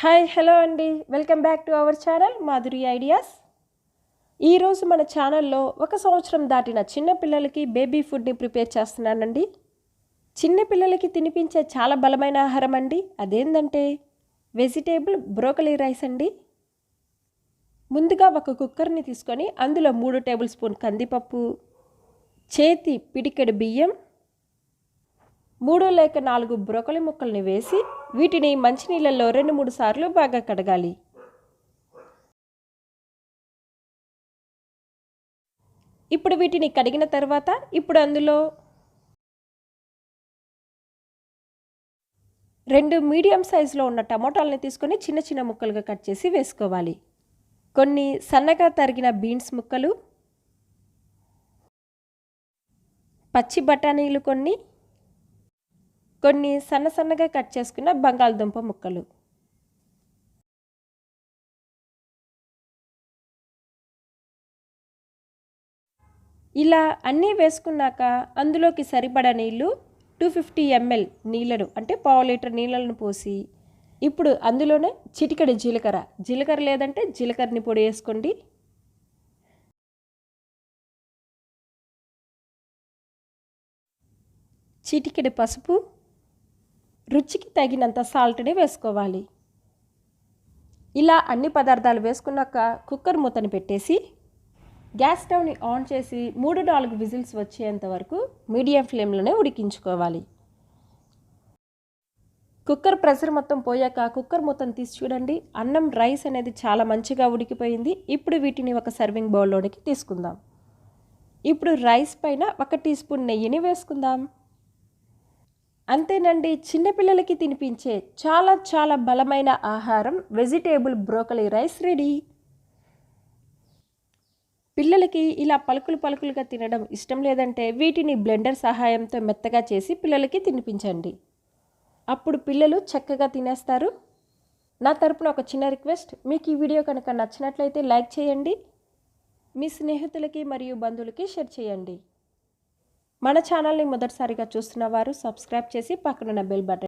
Hi hello అండి. Welcome back to our channel Madhuri ideas. ఈరోజు మన ఛానల్లో ఒక సంవత్సరం దాటిన చిన్న పిల్లలకి బేబీ ఫుడ్ని ప్రిపేర్ చేస్తున్నానండి. చిన్నపిల్లలకి తినిపించే చాలా బలమైన ఆహారం అండి. అదేంటంటే వెజిటేబుల్ బ్రోకలీ రైస్ అండి. ముందుగా ఒక కుక్కర్ని తీసుకొని అందులో మూడు టేబుల్ స్పూన్ కందిపప్పు చేతి పిడికెడు బియ్యం మూడు లేక నాలుగు బ్రొకలి ముక్కల్ని వేసి వీటిని మంచినీళ్ళల్లో రెండు మూడు సార్లు బాగా కడగాలి. ఇప్పుడు వీటిని కడిగిన తర్వాత ఇప్పుడు అందులో రెండు మీడియం సైజులో ఉన్న టమోటాలని తీసుకొని చిన్న చిన్న ముక్కలుగా కట్ చేసి వేసుకోవాలి. కొన్ని సన్నగా తరిగిన బీన్స్ ముక్కలు పచ్చి బఠానీలు కొన్ని కొన్ని సన్న సన్నగా కట్ చేసుకున్న బంగాళదుంప ముక్కలు. ఇలా అన్నీ వేసుకున్నాక అందులోకి సరిపడా నీళ్ళు టూ ఫిఫ్టీ ఎంఎల్ నీళ్ళను అంటే పావు లీటర్ నీళ్ళను పోసి ఇప్పుడు అందులోనే చిటికెడు జీలకర్ర. జీలకర్ర లేదంటే జీలకర్రని పొడి వేసుకోండి. చిటికెడు పసుపు రుచికి తగినంత సాల్ట్ని వేసుకోవాలి. ఇలా అన్ని పదార్థాలు వేసుకున్నాక కుక్కర్ మూతని పెట్టేసి గ్యాస్ స్టవ్ని ఆన్ చేసి మూడు నాలుగు విజిల్స్ వచ్చేంత వరకు మీడియం ఫ్లేమ్లోనే ఉడికించుకోవాలి. కుక్కర్ ప్రెషర్ మొత్తం పోయాక కుక్కర్ మొత్తం తీసి చూడండి. అన్నం రైస్ అనేది చాలా మంచిగా ఉడికిపోయింది. ఇప్పుడు వీటిని ఒక సర్వింగ్ బౌల్లోనికి తీసుకుందాం. ఇప్పుడు రైస్ పైన ఒక టీ స్పూన్ నెయ్యిని వేసుకుందాం. అంతేనండి చిన్నపిల్లలకి తినిపించే చాలా చాలా బలమైన ఆహారం వెజిటేబుల్ బ్రోకలీ రైస్ రెడీ. పిల్లలకి ఇలా పలుకులు పలుకులుగా తినడం ఇష్టం లేదంటే వీటిని బ్లెండర్ సహాయంతో మెత్తగా చేసి పిల్లలకి తినిపించండి. అప్పుడు పిల్లలు చక్కగా తినేస్తారు. నా తరపున ఒక చిన్న రిక్వెస్ట్ మీకు ఈ వీడియో కనుక నచ్చినట్లయితే లైక్ చేయండి. మీ స్నేహితులకి మరియు బంధువులకి షేర్ చేయండి. మన ఛానల్ని మొదటిసారిగా చూస్తున్న వారు సబ్స్క్రైబ్ చేసి పక్కనున్న బెల్ బటన్